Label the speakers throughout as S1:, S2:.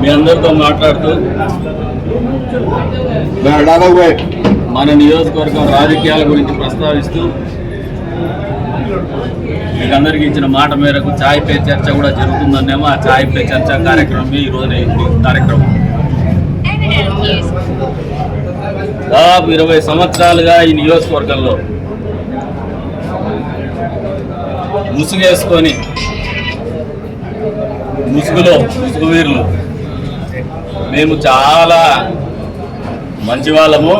S1: మీ అందరితో మాట్లాడుతూ మన నియోజకవర్గం రాజకీయాల గురించి ప్రస్తావిస్తూ మీకు అందరికీ ఇచ్చిన మాట మేరకు ఛాయ్ పే చర్చ కూడా జరుగుతుందనేమో ఆ ఛాయ్ పే చర్చ కార్యక్రమం ఈ రోజున కార్యక్రమం. దాదాపు ఇరవై సంవత్సరాలుగా ఈ నియోజకవర్గంలో ముసుగేసుకొని ముసుగులో ముసుగువీరులు మేము చాలా మంచి వాళ్ళము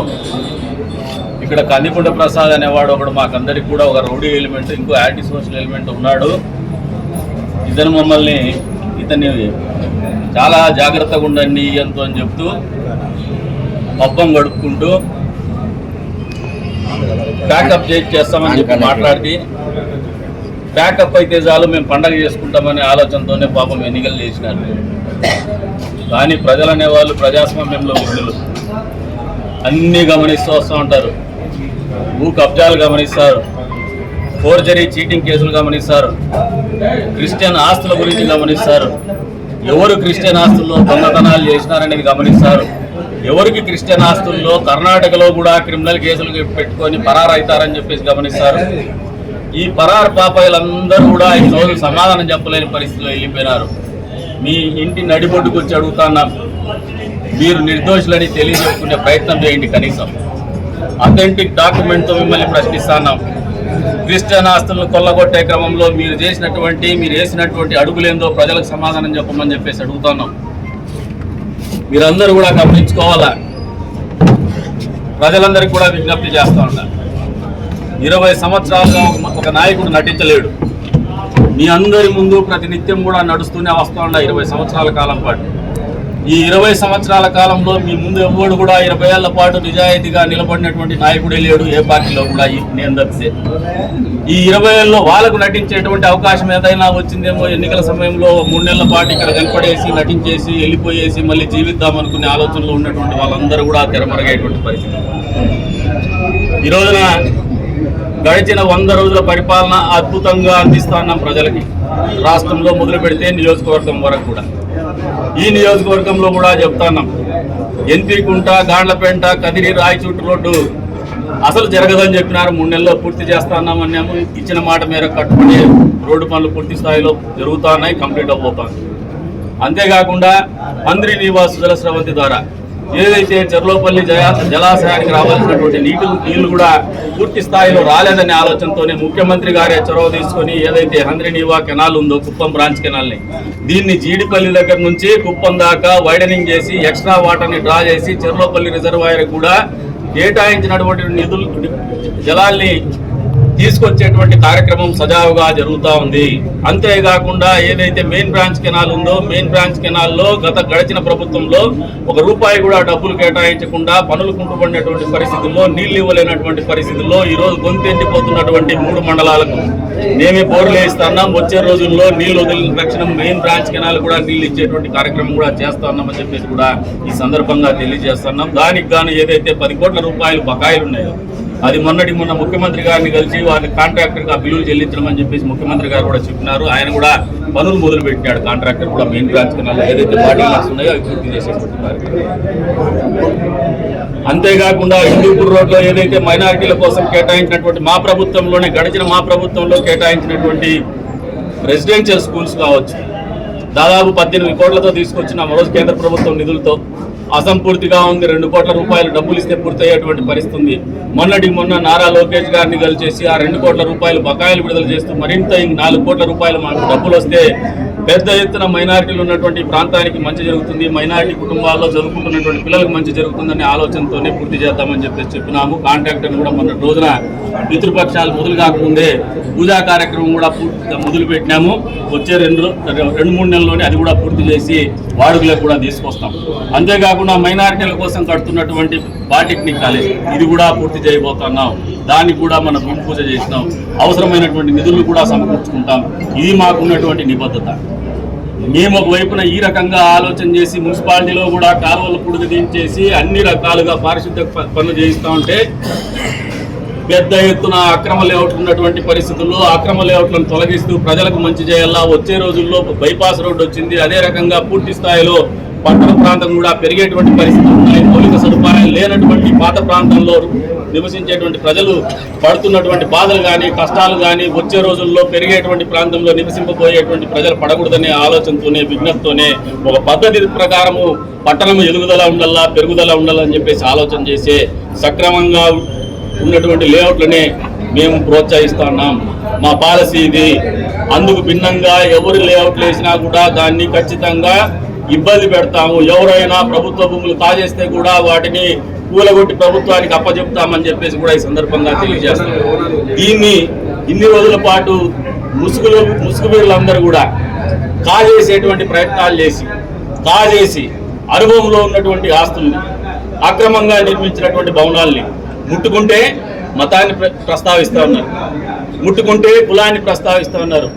S1: ఇక్కడ కందికుంట ప్రసాద్ అనేవాడు ఒకడు మాకందరికి కూడా ఒక రౌడీ ఎలిమెంట్ ఇంకో యాంటీ సోషల్ ఎలిమెంట్ ఉన్నాడు. ఇతను మమ్మల్ని ఇతన్ని చాలా జాగ్రత్తగా ఉండండి ఎంతో అని చెప్తూ పబ్బం గడుపుకుంటూ బ్యాకప్ చేస్తామని చెప్పి మాట్లాడి బ్యాకప్ అయితే చాలు మేము పండగ చేసుకుంటామనే ఆలోచనతోనే పాపం ఎన్నికలు చేసినారు. కానీ ప్రజలు అనేవాళ్ళు ప్రజాస్వామ్యంలో వృద్ధులు అన్నీ గమనిస్తూ వస్తూ ఉంటారు. భూ కబ్జాలు గమనిస్తారు. ఫోర్జరీ చీటింగ్ కేసులు గమనిస్తారు. క్రిస్టియన్ ఆస్తుల గురించి గమనిస్తారు. ఎవరు క్రిస్టియన్ ఆస్తుల్లో దొంగతనాలు చేసినారనేది గమనిస్తారు. ఎవరికి క్రిస్టియన్ ఆస్తుల్లో కర్ణాటకలో కూడా క్రిమినల్ కేసులు పెట్టుకొని పరారైతారని చెప్పేసి గమనిస్తారు. ఈ పరారు పాపాయిలందరూ కూడా ఈ రోజు సమాధానం చెప్పలేని పరిస్థితిలో వెళ్ళిపోయినారు. మీ ఇంటి నడిబొడ్డుకు వచ్చి అడుగుతున్నాం మీరు నిర్దోషులని తెలియజేసుకునే ప్రయత్నం చేయండి కనీసం. అథెంటిక్ డాక్యుమెంట్తో మిమ్మల్ని ప్రశ్నిస్తున్నాం. క్రిస్టియన్ ఆస్తులను కొల్లగొట్టే క్రమంలో మీరు చేసినటువంటి మీరు వేసినటువంటి అడుగులేందో ప్రజలకు సమాధానం చెప్పమని చెప్పేసి అడుగుతున్నాం. మీరందరూ కూడా గమనించుకోవాలా? ప్రజలందరికీ కూడా విజ్ఞప్తి చేస్తూ ఉన్నారు ఇరవై సంవత్సరాలుగా ఒక- నాయకుడు నటించలేడు. మీ అందరి ముందు ప్రతినిత్యం కూడా నడుస్తూనే వస్తూ ఉండ ఇరవై సంవత్సరాల కాలం పాటు. ఈ ఇరవై సంవత్సరాల కాలంలో మీ ముందు ఎవడు కూడా ఇరవై ఏళ్ళ పాటు నిజాయితీగా నిలబడినటువంటి నాయకుడే లేడు ఏ పార్టీలో కూడా ఈ- నేను తప్పితే ఈ ఇరవై ఏళ్ళలో వాళ్ళకు నటించేటువంటి అవకాశం ఏదైనా వచ్చిందేమో ఎన్నికల సమయంలో మూడు నెలల పాటు ఇక్కడ కనపడేసి నటించేసి వెళ్ళిపోయేసి మళ్ళీ జీవిద్దాం అనుకునే ఆలోచనలో ఉన్నటువంటి వాళ్ళందరూ కూడా తెరమరగేటువంటి పరిస్థితి. ఈ రోజున గడిచిన వంద రోజుల పరిపాలన అద్భుతంగా అందిస్తున్నాం ప్రజలకి. రాష్ట్రంలో మొదలు పెడితే నియోజకవర్గం వరకు కూడా. ఈ నియోజకవర్గంలో కూడా చెప్తున్నాం ఎన్పీ కుంట గాండ్లపేంట కదిరి రాయచూటు రోడ్డు అసలు జరగదని చెప్పినారు. మూడు నెలల్లో పూర్తి చేస్తాన్నాం అన్నాము. ఇచ్చిన మాట మేర కట్టుబడి రోడ్డు పనులు పూర్తి స్థాయిలో జరుగుతున్నాయి కంప్లీట్ అవబోతోంది అంతేకాకుండా మంత్రి నివాస్ జలస్రవంతి ద్వారా ఏదైతే చెర్లోపల్లి జయా జలాశయానికి రావాల్సినటువంటి నీటి నీళ్ళు కూడా పూర్తి స్థాయిలో రాలేదనే ఆలోచనతోనే ముఖ్యమంత్రి గారే చొరవ తీసుకొని ఏదైతే హంద్రినీవా కెనాల్ ఉందో కుప్పం బ్రాంచ్ కెనాల్ని దీన్ని జీడిపల్లి దగ్గర నుంచి కుప్పం దాకా వైడనింగ్ చేసి ఎక్స్ట్రా వాటర్ని డ్రా చేసి చెర్లోపల్లి రిజర్వాయర్ కూడా కేటాయించినటువంటి నిధులు జలాల్ని తీసుకొచ్చేటువంటి కార్యక్రమం సజావుగా జరుగుతూ ఉంది. అంతేకాకుండా ఏదైతే మెయిన్ బ్రాంచ్ కెనాల్ ఉందో మెయిన్ బ్రాంచ్ కెనాల్లో గత గడిచిన ప్రభుత్వంలో ఒక రూపాయి కూడా డబ్బులు కేటాయించకుండా పనులు కుంటుపడినటువంటి పరిస్థితుల్లో నీళ్ళు ఇవ్వలేనటువంటి పరిస్థితుల్లో ఈ రోజు గొంతెండిపోతున్నటువంటి మూడు మండలాలకు మేమే బోర్లు వేస్తున్నాం వచ్చే రోజుల్లో నీళ్ళు వదిలిన తక్షణం మెయిన్ బ్రాంచ్ కెనాల్ కూడా నీళ్ళు ఇచ్చేటువంటి కార్యక్రమం కూడా చేస్తున్నామని చెప్పేసి కూడా ఈ సందర్భంగా తెలియజేస్తున్నాం దానికి గాను ఏదైతే పది కోట్ల రూపాయలు బకాయిలు ఉన్నాయో అది మొన్నటి మొన్న ముఖ్యమంత్రి గారిని కలిసి వారిని కాంట్రాక్టర్కి ఆ బిల్లులు చెల్లించడం అని చెప్పేసి ముఖ్యమంత్రి గారు కూడా చెప్పినారు. ఆయన కూడా పనులు మొదలుపెట్టాడు కాంట్రాక్టర్ కూడా మెయిన్ బ్రాంచ్ కింద ఏదైతే బాడీ లాస్ ఉన్నాయో అవి పూర్తి చేసేటువంటి అంతేకాకుండా హిందూపూర్ రోడ్లో ఏదైతే మైనారిటీల కోసం కేటాయించినటువంటి మా ప్రభుత్వంలోనే గడిచిన మా ప్రభుత్వంలో కేటాయించినటువంటి రెసిడెన్షియల్ స్కూల్స్ కావచ్చు. దాదాపు పద్దెనిమిది కోట్లతో తీసుకొచ్చిన రోజు కేంద్ర ప్రభుత్వం నిధులతో అసంపూర్తిగా ఉంది. రెండు కోట్ల రూపాయలు డబ్బులు ఇస్తే పూర్తయ్యేటువంటి పరిస్థితి ఉంది మొన్నటి మొన్న నారా లోకేష్ గారిని కలిసేసి ఆ రెండు కోట్ల రూపాయలు బకాయిలు విడుదల చేస్తూ మరింత ఇంక నాలుగు కోట్ల రూపాయలు మాకు డబ్బులు వస్తే పెద్ద ఎత్తున మైనారిటీలు ఉన్నటువంటి ప్రాంతానికి మంచి జరుగుతుంది. మైనారిటీ కుటుంబాల్లో చదువుకుంటున్నటువంటి పిల్లలకు మంచి జరుగుతుందనే ఆలోచనతోనే పూర్తి చేద్దామని చెప్పేసి చెప్పినాము. కాంట్రాక్టర్ కూడా మొన్న రోజున పితృపక్షాలు మొదలు కాకముందే పూజా కార్యక్రమం కూడా పూర్తిగా మొదలు పెట్టినాము. వచ్చే రెండు రెండు మూడు నెలల్లోనే అది కూడా పూర్తి చేసి వాడుకలకు కూడా తీసుకొస్తాం. అంతేకాకుండా మైనారిటీల కోసం కడుతున్నటువంటి పాలిటెక్నిక్ కాలేజ్ ఇది కూడా పూర్తి చేయబోతున్నాం. దానికి కూడా మనం భూమి పూజ చేసినాం. అవసరమైనటువంటి నిధులు కూడా సమకూర్చుకుంటాం. ఇది మాకున్నటువంటి నిబద్ధత. మేము ఒక వైపున ఈ రకంగా ఆలోచన చేసి మున్సిపాలిటీలో కూడా కాలువలు పుడుగు దించేసి అన్ని రకాలుగా పారిశుద్ధ్య పనులు చేయిస్తూ ఉంటే పెద్ద ఎత్తున అక్రమ లేఅవుట్లు ఉన్నటువంటి పరిస్థితుల్లో అక్రమ లేఅవుట్లను తొలగిస్తూ ప్రజలకు మంచి చేయాలా? వచ్చే రోజుల్లో బైపాస్ రోడ్డు వచ్చింది. అదే రకంగా పూర్తి స్థాయిలో పట్టణ ప్రాంతం కూడా పెరిగేటువంటి పరిస్థితులు ఉన్నాయి. మౌలిక సదుపాయాలు లేనటువంటి పాత ప్రాంతంలో నివసించేటువంటి ప్రజలు పడుతున్నటువంటి బాధలు కానీ కష్టాలు కానీ వచ్చే రోజుల్లో పెరిగేటువంటి ప్రాంతంలో నివసింపబోయేటువంటి ప్రజలు పడకూడదనే ఆలోచనతోనే విజ్ఞప్తితోనే ఒక పద్ధతి ప్రకారము పట్టణం ఎదుగుదల ఉండాలా పెరుగుదల ఉండాలని చెప్పేసి ఆలోచన చేసే సక్రమంగా ఉన్నటువంటి లేఅవుట్లనే మేము ప్రోత్సహిస్తా ఉన్నాం. మా పాలసీ ఇది. అందుకు భిన్నంగా ఎవరు లేఅవుట్లు వేసినా కూడా దాన్ని ఖచ్చితంగా ఇబ్బంది పెడతాము. ఎవరైనా ప్రభుత్వ భూములు కాజేస్తే కూడా వాటిని కూలగొట్టి ప్రభుత్వానికి అప్పచెప్తామని చెప్పేసి కూడా ఈ సందర్భంగా తెలియజేస్తాం. దీన్ని ఇన్ని రోజుల పాటు ముసుగులు ముసుగు వీళ్ళందరూ కూడా కాజేసేటువంటి ప్రయత్నాలు చేసి కాజేసి అనుభవంలో ఉన్నటువంటి ఆస్తుల్ని అక్రమంగా నిర్మించినటువంటి భవనాల్ని ముట్టుకుంటే మతాన్ని ప్ర- ఉన్నారు. ముట్టుకుంటే కులాన్ని ప్రస్తావిస్తా ఉన్నారు.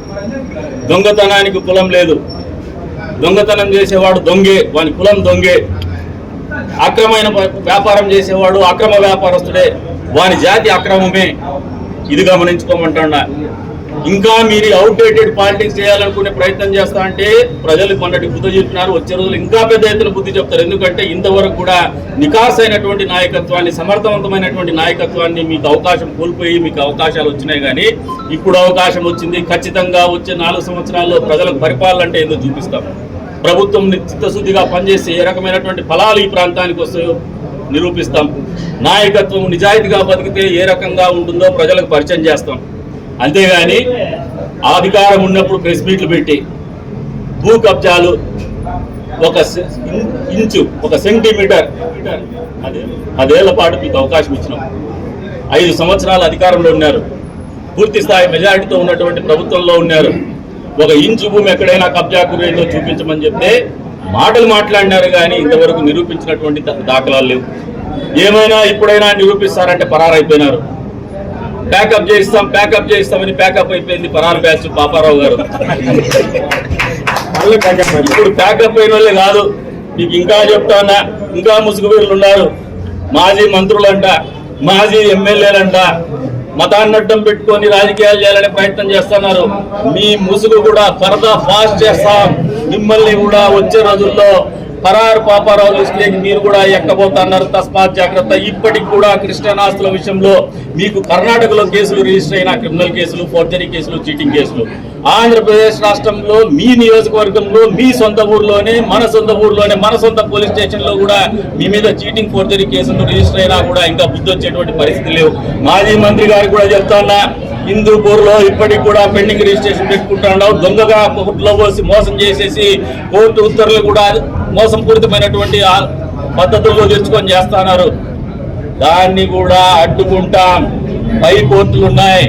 S1: దొంగతనానికి కులం లేదు. దొంగతనం చేసేవాడు దొంగే వాని కులం దొంగే. అక్రమైన వ్యాపారం చేసేవాడు అక్రమ వ్యాపారస్తుడే వాని జాతి అక్రమమే. ఇది గమనించుకోమంటున్నా. ఇంకా మీరు అవుట్డేటెడ్ పాలిటిక్స్ చేయాలనుకునే ప్రయత్నం చేస్తా అంటే ప్రజలు మొన్నటి బుద్ధి చెప్పినారు వచ్చే రోజులు ఇంకా పెద్ద ఎత్తున బుద్ధి చెప్తారు. ఎందుకంటే ఇంతవరకు కూడా నికాస్ అయినటువంటి నాయకత్వాన్ని సమర్థవంతమైనటువంటి నాయకత్వాన్ని మీకు అవకాశం కోల్పోయి మీకు అవకాశాలు వచ్చినాయి కానీ ఇప్పుడు అవకాశం వచ్చింది. ఖచ్చితంగా వచ్చే నాలుగు సంవత్సరాల్లో ప్రజలకు పరిపాలన అంటే ఏదో చూపిస్తాం. ప్రభుత్వం చిత్తశుద్ధిగా పనిచేసి ఏ రకమైనటువంటి ఫలాలు ఈ ప్రాంతానికి వస్తాయో నిరూపిస్తాం. నాయకత్వం నిజాయితీగా బతికితే ఏ రకంగా ఉంటుందో ప్రజలకు పరిచయం చేస్తాం. అంతేగాని ఆ అధికారం ఉన్నప్పుడు ప్రెస్ మీట్లు పెట్టి భూ కబ్జాలు ఒక సె- ఇంచు ఒక సెంటీమీటర్ అదే పదేళ్ళ పాటు మీకు అవకాశం ఇచ్చినాం. ఐదు సంవత్సరాలు అధికారంలో ఉన్నారు. పూర్తి స్థాయి మెజారిటీతో ఉన్నటువంటి ప్రభుత్వంలో ఉన్నారు. ఒక ఇంచు భూమి ఎక్కడైనా కబ్జా గురైందో చూపించమని చెప్తే మాటలు మాట్లాడినారు కానీ ఇంతవరకు నిరూపించినటువంటి దాఖలాలు లేవు. ఏమైనా ఇప్పుడైనా నిరూపిస్తారంటే పరారైపోయినారు. ప్యాకప్ చేయిస్తాం ప్యాకప్ చేయిస్తామని ప్యాకప్ అయిపోయింది పరారు బ్యాచ్ పాపారావు గారు. ఇప్పుడు ప్యాకప్ అయిన వాళ్ళే కాదు. మీకు ఇంకా చెప్తానా ఇంకా ముసుగుబీరులు ఉన్నారు. మాజీ మంత్రులంట మాజీ ఎమ్మెల్యేలంట మతాన్ని అడ్డం పెట్టుకొని రాజకీయాలు చేయాలనే ప్రయత్నం చేస్తున్నారు. మీ ముసుగు కూడా త్వరగా ఫాస్ట్ చేస్తాం. మిమ్మల్ని కూడా వచ్చే రోజుల్లో పరారు పాపారావు లిస్టులోకి మీరు కూడా ఎక్కబోతున్నారు. తస్మాత్ జాగ్రత్త. ఇప్పటికి కూడా క్రిస్టియన్ ఆస్తుల విషయంలో మీకు కర్ణాటకలో కేసులు రిజిస్టర్ అయిన క్రిమినల్ కేసులు ఫోర్జరీ కేసులు చీటింగ్ కేసులు. ఆంధ్రప్రదేశ్ రాష్ట్రంలో మీ నియోజకవర్గంలో మీ సొంత ఊర్లోనే మన సొంత ఊర్లోనే మన సొంత పోలీస్ స్టేషన్లో కూడా మీ మీద చీటింగ్ ఫోర్జరీ కేసులు రిజిస్టర్ అయినా కూడా ఇంకా బుద్ధి వచ్చేటువంటి పరిస్థితి లేవు. మాజీ మంత్రి గారికి కూడా చెప్తాన్నా హిందూపూర్లో ఇప్పటికి కూడా పెండింగ్ రిజిస్ట్రేషన్ పెట్టుకుంటున్నావు దొంగగా కోర్టులో పోసి మోసం చేసేసి కోర్టు ఉత్తర్వులు కూడా మోసంపూరితమైనటువంటి పద్ధతుల్లో తెచ్చుకొని చేస్తున్నారు. దాన్ని కూడా అడ్డుకుంటాం. పై కోర్టులు ఉన్నాయి.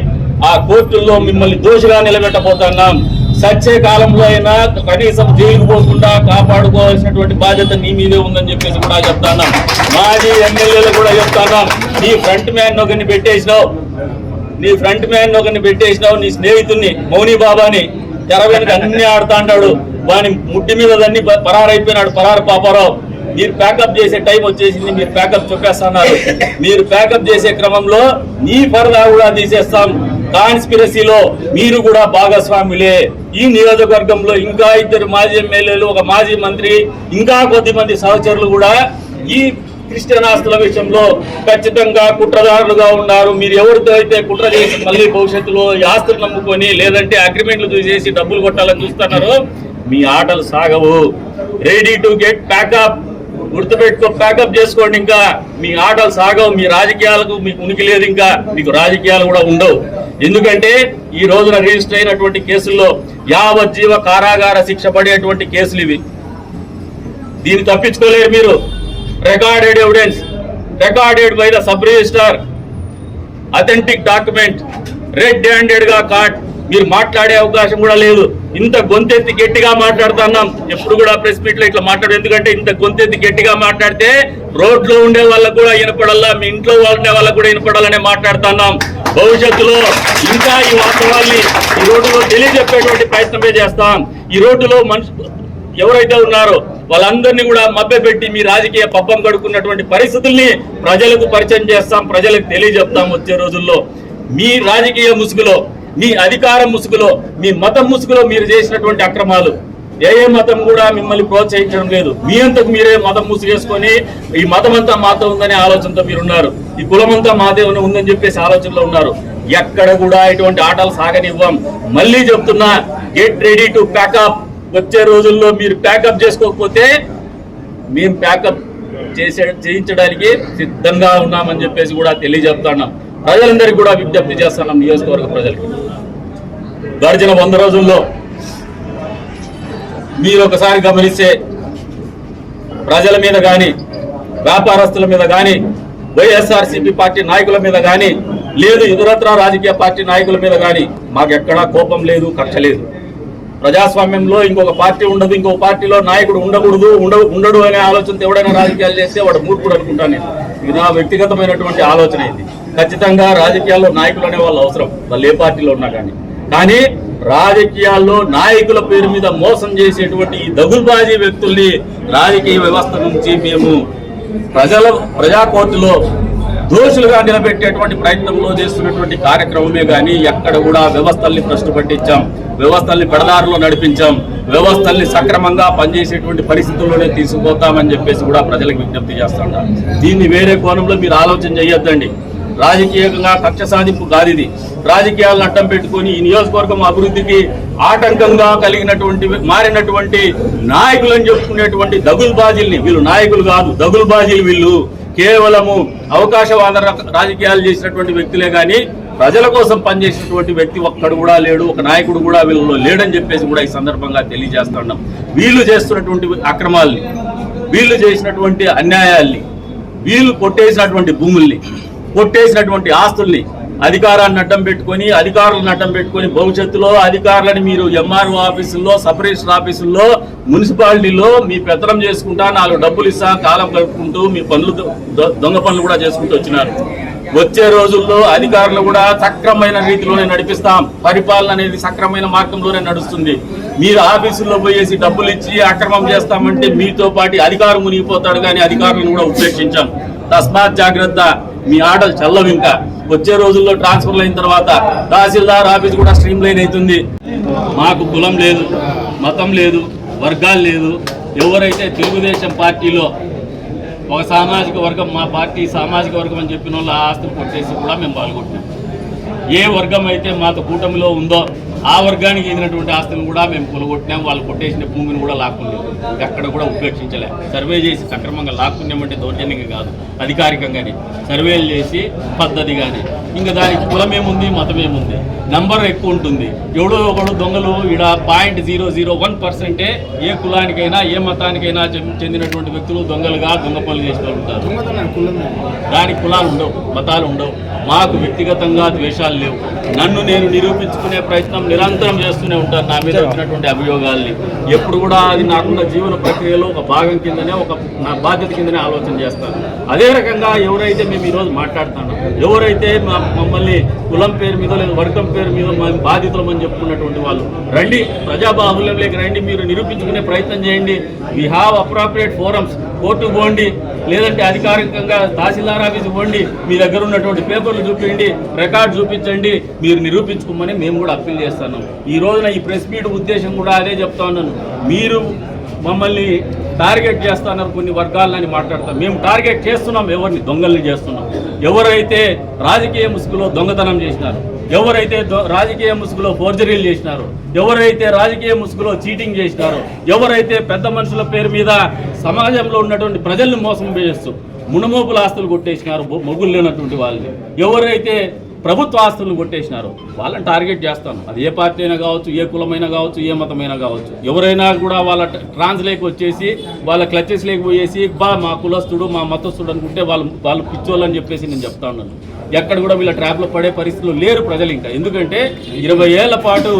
S1: ఆ కోర్టుల్లో మిమ్మల్ని దోషిగా నిలబెట్టబోతున్నాం. సచ్చే కాలంలో అయినా కనీసం జైలు పోకుండా కాపాడుకోవాల్సినటువంటి బాధ్యత నీ మీదే ఉందని చెప్పేసి కూడా చెప్తాను. మాజీ ఎమ్మెల్యేలు కూడా చెప్తాను. నీ ఫ్రంట్ మ్యాన్ ఒకరిని పెట్టేసినావు. నీ ఫ్రంట్ మ్యాన్ ఒకరిని పెట్టేసినావు. నీ స్నేహితుడిని మౌని బాబాని తెర వెనుక అన్ని ఆడుతా అంటాడు. వాని ముట్టి మీద దాన్ని పరారైపోయినాడు. పరారు పాపారావు. మీరు ప్యాకప్ చేసే టైం వచ్చేసింది మీరు ప్యాకప్ చెప్పేస్తున్నారు మీరు ప్యాకప్ చేసే క్రమంలో నీ పరదా కూడా తీసేస్తాం. కాన్స్పిరసీలో మీరు కూడా భాగస్వాములే. ఈ నియోజకవర్గంలో ఇంకా ఇద్దరు మాజీ ఎమ్మెల్యేలు ఒక మాజీ మంత్రి ఇంకా కొద్ది మంది సహచరులు కూడా ఈ క్రిస్టియన్ ఆస్తుల విషయంలో ఖచ్చితంగా కుట్రదారులుగా ఉన్నారు. మీరు ఎవరితో అయితే కుట్ర చేసి మళ్ళీ భవిష్యత్తులో ఆస్తులు నమ్ముకొని లేదంటే అగ్రిమెంట్లు చేసి డబ్బులు కొట్టాలని చూస్తున్నారో మీ ఆటలు సాగవు. Ready to get pack up గుర్తుపెట్టుకో ప్యాకప్ చేసుకోండి ఇంకా. మీ ఆటలు సాగవు మీ రాజకీయాలకు మీకు ఉనికి లేదు ఇంకా. మీకు రాజకీయాలు కూడా ఉండవు. ఎందుకంటే ఈ రోజున రిజిస్టర్ అయినటువంటి కేసుల్లో యావజ్జీవ కారాగార శిక్ష పడేటువంటి కేసులు ఇవి. దీన్ని తప్పించుకోలేరు మీరు. Recorded evidence recorded by the sub registrar authentic document red హ్యాండెడ్గా కార్డ్ మీరు మాట్లాడే అవకాశం కూడా లేదు. ఇంత గొంతెత్తి గట్టిగా మాట్లాడుతున్నాం ఎప్పుడు కూడా ప్రెస్ మీట్లో ఇట్లా మాట్లాడు ఎందుకంటే ఇంత గొంతెత్తి గట్టిగా మాట్లాడితే రోడ్లో ఉండే వాళ్ళకు కూడా వినపడాలా మీ ఇంట్లో ఉండే వాళ్ళకు కూడా వినపడాలనే మాట్లాడుతున్నాం భవిష్యత్తులో ఇంకా ఈ వాస్తవాల్ని ఈ రోడ్డులో తెలియజెప్పేటువంటి ప్రయత్నమే చేస్తాం. ఈ రోడ్డులో మనుషు ఎవరైతే ఉన్నారో వాళ్ళందరినీ కూడా మభ్యపెట్టి మీ రాజకీయ పబ్బం కడుక్కున్నటువంటి పరిస్థితుల్ని ప్రజలకు పరిచయం చేస్తాం ప్రజలకు తెలియజెప్తాం వచ్చే రోజుల్లో. మీ రాజకీయ ముసుగులో మీ అధికారం ముసుగులో మీ మతం ముసుగులో మీరు చేసినటువంటి అక్రమాలు. ఏ ఏ మతం కూడా మిమ్మల్ని ప్రోత్సహించడం లేదు. మీ అంతకు మీరే మతం ముసుగేసుకొని ఈ మతం అంతా మాతో ఉందనే ఆలోచనతో మీరు ఉన్నారు ఈ కులం అంతా మాదే ఉందని చెప్పేసి ఆలోచనలో ఉన్నారు. ఎక్కడ కూడా ఇటువంటి ఆటలు సాగనివ్వం. మళ్ళీ చెప్తున్నా గెట్ రెడీ టు ప్యాకప్ వచ్చే రోజుల్లో మీరు ప్యాకప్ చేసుకోకపోతే మేము ప్యాకప్ చేసే చేయించడానికి సిద్ధంగా ఉన్నామని చెప్పేసి కూడా తెలియజెప్తున్నాం ప్రజలందరికీ కూడా విజ్ఞప్తి చేస్తున్నాం నియోజకవర్గ ప్రజలకి. గడిచిన వంద రోజుల్లో మీరు ఒకసారి గమనిస్తే ప్రజల మీద కానీ వ్యాపారస్తుల మీద కానీ వైఎస్ఆర్సీపీ పార్టీ నాయకుల మీద కానీ లేదు ఇతరత్ర రాజకీయ పార్టీ నాయకుల మీద కానీ మాకెక్కడా కోపం లేదు కక్ష లేదు. ప్రజాస్వామ్యంలో ఇంకొక పార్టీ ఉండదు ఇంకొక పార్టీలో నాయకుడు ఉండకూడదు ఉండ ఉండడు అనే ఆలోచనతో ఎవడైనా రాజకీయాలు చేస్తే వాడు మూర్ఖుడు అనుకుంటాను నేను. ఇది నా వ్యక్తిగతమైనటువంటి ఆలోచన ఇది. ఖచ్చితంగా రాజకీయాల్లో నాయకులు అనే వాళ్ళు అవసరం. వాళ్ళు ఏ పార్టీలో ఉన్నా కానీ కానీ రాజకీయాల్లో నాయకుల పేరు మీద మోసం చేసేటువంటి ఈ దగుల్బాజీ వ్యక్తుల్ని రాజకీయ వ్యవస్థ నుంచి మేము ప్రజల ప్రజా కోర్టులో దోషులుగా నిలబెట్టేటువంటి ప్రయత్నంలో చేస్తున్నటువంటి కార్యక్రమమే కానీ ఎక్కడ కూడా వ్యవస్థల్ని ప్రశ్న పట్టించాం. వ్యవస్థల్ని పెడదారులో నడిపించాం. వ్యవస్థల్ని సక్రమంగా పనిచేసేటువంటి పరిస్థితుల్లోనే తీసుకుపోతామని చెప్పేసి కూడా ప్రజలకు విజ్ఞప్తి చేస్తాం దీన్ని వేరే కోణంలో మీరు ఆలోచన చేయొద్దండి. రాజకీయంగా కక్ష సాధింపు కాదు ఇది రాజకీయాలను అడ్డం పెట్టుకొని ఈ నియోజకవర్గం అభివృద్ధికి ఆటంకంగా కలిగినటువంటి మారినటువంటి నాయకులని చెప్పుకునేటువంటి దగుల్బాజీల్ని వీళ్ళు నాయకులు కాదు దగుల్బాజీలు వీళ్ళు కేవలము అవకాశవాద రాజకీయాలు చేసినటువంటి వ్యక్తులే కానీ ప్రజల కోసం పనిచేసినటువంటి వ్యక్తి ఒక్కడు కూడా లేడు ఒక నాయకుడు కూడా వీళ్ళలో లేడని చెప్పేసి కూడా ఈ సందర్భంగా తెలియజేస్తున్నాం. వీళ్ళు చేస్తున్నటువంటి అక్రమాల్ని వీళ్ళు చేసినటువంటి అన్యాయాల్ని వీళ్ళు కొట్టేసినటువంటి భూముల్ని కొట్టేసినటువంటి ఆస్తుల్ని అధికారాన్ని అడ్డం పెట్టుకొని అధికారులను అడ్డం పెట్టుకొని భవిష్యత్తులో అధికారులని మీరు ఎంఆర్ఓ ఆఫీసుల్లో సబ్ రిజిస్టర్ ఆఫీసుల్లో మున్సిపాలిటీలో మీ పెత్తనం చేసుకుంటా నాలుగు డబ్బులు ఇస్తా కాలం గడుపుకుంటూ మీ పనులు దొ- దొంగ పనులు కూడా చేసుకుంటూ వచ్చినారు. వచ్చే రోజుల్లో అధికారులు కూడా సక్రమైన రీతిలోనే నడిపిస్తాం. పరిపాలన అనేది సక్రమైన మార్గంలోనే నడుస్తుంది. మీరు ఆఫీసుల్లో పోయేసి డబ్బులు ఇచ్చి అక్రమం చేస్తామంటే మీతో పాటు అధికారం మునిగిపోతాడు కానీ అధికారులను కూడా ఉపేక్షించాం తస్మాత్ జాగ్రత్త. మీ ఆటలు చల్లవు ఇంకా. వచ్చే రోజుల్లో ట్రాన్స్ఫర్లు అయిన తర్వాత తహసీల్దార్ ఆఫీస్ కూడా స్ట్రీమ్ లైన్ అవుతుంది. మాకు కులం లేదు మతం లేదు వర్గాలు లేదు. ఎవరైతే తెలుగుదేశం పార్టీలో ఒక సామాజిక వర్గం మా పార్టీ సామాజిక వర్గం అని చెప్పిన వాళ్ళు ఆస్తులు కొట్టేసి కూడా మేము పాల్గొంటున్నాం. ఏ వర్గం అయితే మాతో కూటమిలో ఉందో ఆ వర్గానికి చెందినటువంటి ఆస్తులను కూడా మేము కొలగొట్టినాం వాళ్ళు కొట్టేసిన భూమిని కూడా లాక్కున్నాం. ఎక్కడ కూడా ఉపేక్షించలే. సర్వే చేసి సక్రమంగా లాక్కున్నామంటే దౌర్జన్యంగా కాదు. అధికారికంగానే సర్వేలు చేసి పద్ధతిగానే ఇంకా దానికి కులం ఏముంది? మతం ఏముంది? నంబర్ ఎక్కువ ఉంటుంది. ఎవడో ఒకడు దొంగలు ఈడ పాయింట్ జీరో జీరో వన్ పర్సెంటే ఏ కులానికైనా ఏ మతానికైనా చెందినటువంటి వ్యక్తులు దొంగలుగా దొంగ పనులు చేసిన ఉంటారు. దానికి కులాలు ఉండవు. మతాలు ఉండవు. మాకు వ్యక్తిగతంగా ద్వేషాలు లేవు. నన్ను నేను నిరూపించుకునే ప్రయత్నం నిరంతరం చేస్తూనే ఉంటాను నా మీద వచ్చినటువంటి అభియోగాల్ని. ఎప్పుడు కూడా అది నాకున్న జీవన ప్రక్రియలో ఒక భాగం కిందనే ఒక నా బాధ్యత కిందనే ఆలోచన చేస్తాను. అదే రకంగా ఎవరైతే మేము ఈరోజు మాట్లాడుతున్నాం ఎవరైతే మా- మమ్మల్ని కులం పేరు మీద లేదా వర్గం పేరు మీద మా చెప్పుకున్నటువంటి వాళ్ళు రండి ప్రజాబాహుల్యంలోకి రండి మీరు నిరూపించుకునే ప్రయత్నం చేయండి. We have appropriate forums court పోండి లేదంటే అధికారికంగా తహసీల్దార్ ఆఫీస్ పోండి మీ దగ్గర ఉన్నటువంటి పేపర్లు చూపించండి రికార్డు చూపించండి మీరు నిరూపించుకోమని మేము కూడా అప్పీల్ చేస్తున్నాం. ఈ రోజున ఈ ప్రెస్ మీట్ ఉద్దేశం కూడా అదే చెప్తా ఉన్నాను. మీరు మమ్మల్ని టార్గెట్ చేస్తున్నారు కొన్ని వర్గాలని మాట్లాడతాం. మేము టార్గెట్ చేస్తున్నాం ఎవరిని దొంగల్ని చేస్తున్నాం. ఎవరైతే రాజకీయ ముసుగులో దొంగతనం చేసినారు ఎవరైతే దొ- రాజకీయ ముసుగులో ఫోర్జరీలు చేసినారో ఎవరైతే రాజకీయ ముసుగులో చీటింగ్ చేసినారో ఎవరైతే పెద్ద మనుషుల పేరు మీద సమాజంలో ఉన్నటువంటి ప్రజల్ని మోసం చేస్తూ మునమోపుల ఆస్తులు కొట్టేసినారు బొ- మొగులు లేనటువంటి వాళ్ళని ఎవరైతే ప్రభుత్వ ఆస్తులను కొట్టేసినారు. వాళ్ళని టార్గెట్ చేస్తాను. అది ఏ పార్టీ అయినా కావచ్చు ఏ కులమైనా కావచ్చు ఏ మతమైనా కావచ్చు. ఎవరైనా కూడా వాళ్ళ ట్రాన్స్లేకి వచ్చేసి వాళ్ళ క్లచెస్ లేకపోయేసి బా మా కులస్తుడు మా మతస్థుడు అనుకుంటే వాళ్ళు వాళ్ళు పిచ్చోళ్ళు అని చెప్పేసి నేను చెప్తా ఉన్నాను. ఎక్కడ కూడా వీళ్ళ ట్రాప్లో పడే పరిస్థితులు లేరు ప్రజలు ఇంకా. ఎందుకంటే ఇరవై ఏళ్ళ పాటు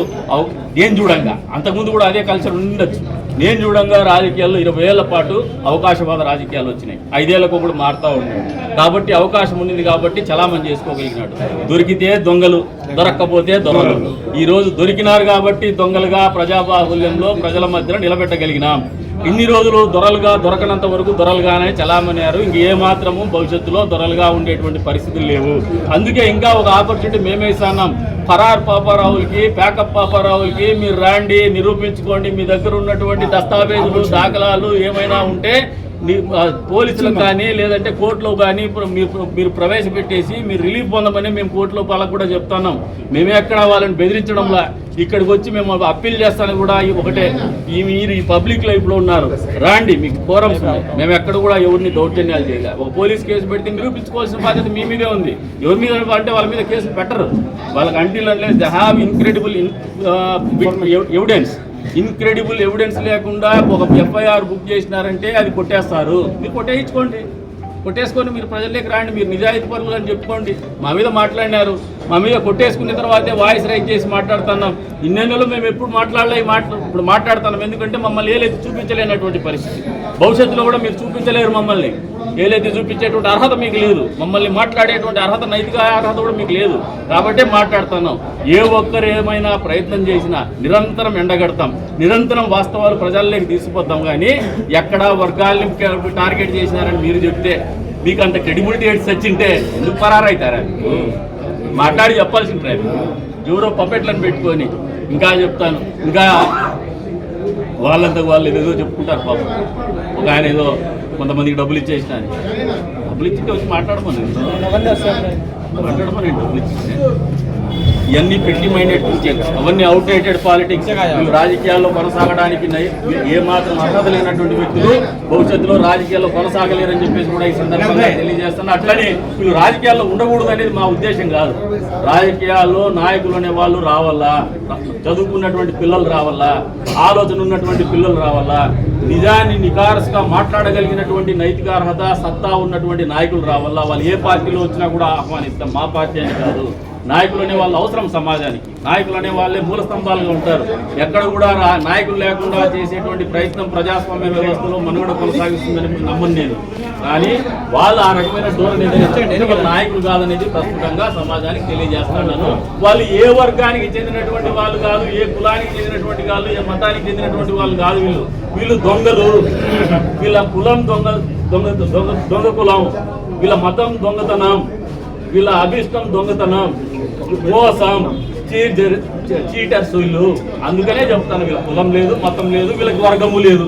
S1: ఏం చూడంగా. అంతకుముందు కూడా అదే కల్చర్ ఉండొచ్చు. నేను చూడంగా రాజకీయాల్లో ఇరవై ఏళ్ళ పాటు అవకాశవాద రాజకీయాలు వచ్చినాయి. ఐదేళ్ళకు ఒకటి మారుతూ ఉన్నాడు కాబట్టి అవకాశం ఉన్నది కాబట్టి చలామణి చేసుకోగలిగినాడు. దొరికితే దొంగలు దొరక్కపోతే దొంగలు ఈ రోజు దొరికినారు కాబట్టి దొంగలుగా ప్రజాబాహుల్యంలో ప్రజల మధ్యన నిలబెట్టగలిగినాం. ఇన్ని రోజులు దొరలుగా దొరకనంత వరకు దొరలుగానే చలామణారు ఇంక ఏమాత్రము మాత్రము భవిష్యత్తులో దొరలుగా ఉండేటువంటి పరిస్థితులు లేవు. అందుకే ఇంకా ఒక ఆపర్చునిటీ మేమే ఫరార్ పాపారావులకి ప్యాకప్ పాపారావులకి మీరు రాండి నిరూపించుకోండి. మీ దగ్గర ఉన్నటువంటి దస్తావేజులు దాఖలాలు ఏమైనా ఉంటే పోలీసులకు కానీ లేదంటే కోర్టులో కానీ ఇప్పుడు మీరు మీరు ప్రవేశపెట్టేసి మీరు రిలీఫ్ పొందమని మేము కోర్టులో వాళ్ళకు కూడా చెప్తున్నాం. మేమే ఎక్కడ వాళ్ళని బెదిరించడంలా ఇక్కడికి వచ్చి మేము అప్పీల్ చేస్తాను కూడా ఈ ఒకటే ఈ మీరు ఈ పబ్లిక్ లైఫ్లో ఉన్నారు. రాండి మీకు ఫోరమ్స్ ఉన్నాయి. మేము ఎక్కడ కూడా ఎవరిని దౌర్జన్యాలు చేయలే ఒక పోలీస్ కేసు పెడితే నిరూపించుకోవాల్సిన బాధ్యత మీ మీదే ఉంది. ఎవరి మీద అంటే వాళ్ళ మీద కేసు పెట్టరు. వాళ్ళకి until they have incredible evidence incredible evidence లేకుండా ఒక ఎఫ్ఐఆర్ బుక్ చేసినారంటే అది కొట్టేస్తారు. మీరు కొట్టేయించుకోండి. కొట్టేసుకొని మీరు ప్రజల్లోకి రాండి. మీరు నిజాయితీ పరులు అని చెప్పుకోండి. మా మీద మాట్లాడినారు. మా మీద కొట్టేసుకున్న తర్వాతే వాయిస్ రైజ్ చేసి మాట్లాడుతున్నాం. ఇన్నెన్నెలు మేము ఎప్పుడు మాట్లాడలే మాట్లా ఇప్పుడు మాట్లాడుతున్నాం. ఎందుకంటే మమ్మల్ని ఏలైతే చూపించలేనటువంటి పరిస్థితి. భవిష్యత్తులో కూడా మీరు చూపించలేరు మమ్మల్ని. ఏలైతే చూపించేటువంటి అర్హత మీకు లేదు. మమ్మల్ని మాట్లాడేటువంటి అర్హత నైతిక అర్హత కూడా మీకు లేదు. కాబట్టే మాట్లాడుతున్నాం. ఏ ఒక్కరు ఏమైనా ప్రయత్నం చేసినా నిరంతరం ఎండగడతాం. నిరంతరం వాస్తవాలు ప్రజల్లోకి తీసుకుపోతాం. కానీ ఎక్కడ వర్గాల్ని టార్గెట్ చేసినారని మీరు చెప్తే మీకు అంత క్రెడిబిలిటీ సచ్చింటే ఎందుకు పరారైతారా మాట్లాడి చెప్పాల్సిన ప్రయత్నం ఎవరో పప్పెట్లను పెట్టుకొని ఇంకా చెప్తాను. ఇంకా వాళ్ళంతకు వాళ్ళు ఏదో చెప్పుకుంటారు పాపం. ఒక ఆయన ఏదో కొంతమందికి డబ్బులు ఇచ్చేసిన అని. డబ్బులు ఇచ్చింటే వచ్చి మాట్లాడమని మాట్లాడమని డబ్బులు ఇచ్చింటే ఇవన్నీ పెట్టి మైండెడ్ థింకింగ్ అవన్నీ అవుట్డేటెడ్ పాలిటిక్స్ వీళ్ళు రాజకీయాల్లో కొనసాగడానికి నై- ఏ మాత్రం అర్హత లేనటువంటి వ్యక్తులు భవిష్యత్తులో రాజకీయాల్లో కొనసాగలేరని చెప్పేసి కూడా ఈ సందర్భంగా తెలియజేస్తున్నా. అట్లనే వీళ్ళు రాజకీయాల్లో ఉండకూడదు అనేది మా ఉద్దేశం కాదు. రాజకీయాల్లో నాయకులు అనే వాళ్ళు రావాలా? చదువుకున్నటువంటి పిల్లలు రావాలా? ఆలోచన ఉన్నటువంటి పిల్లలు రావాలా? నిజాన్ని నికారసుగా మాట్లాడగలిగినటువంటి నైతిక అర్హత సత్తా ఉన్నటువంటి నాయకులు రావాలా? వాళ్ళు ఏ పార్టీలో వచ్చినా కూడా ఆహ్వానిస్తాం. మా పార్టీ అని కాదు. నాయకులు అనే వాళ్ళు అవసరం సమాజానికి. నాయకులు అనే వాళ్ళే మూల స్తంభాలుగా ఉంటారు. ఎక్కడ కూడా రా- నాయకులు లేకుండా చేసేటువంటి ప్రయత్నం ప్రజాస్వామ్య వ్యవస్థలో మనుగడ కొనసాగిస్తుందని నమ్మను నేను. కానీ వాళ్ళు ఆ రకమైన ధోరణి ఏదైతే నాయకులు కాదనేది ప్రస్తుతంగా సమాజానికి తెలియజేస్తున్నాను వాళ్ళు ఏ వర్గానికి చెందినటువంటి వాళ్ళు కాదు ఏ కులానికి చెందినటువంటి కాదు ఏ మతానికి చెందినటువంటి వాళ్ళు కాదు వీళ్ళు. వీళ్ళు దొంగలు. వీళ్ళ కులం దొంగ దొంగ దొంగ దొంగ కులం. వీళ్ళ మతం దొంగతనం. వీళ్ళ అభిష్టం దొంగతనం. మోసం చీటర్ చీటర్స్ వీళ్ళు. అందుకనే చెప్తాను వీళ్ళ కులం లేదు మతం లేదు వీళ్ళకి వర్గము లేదు.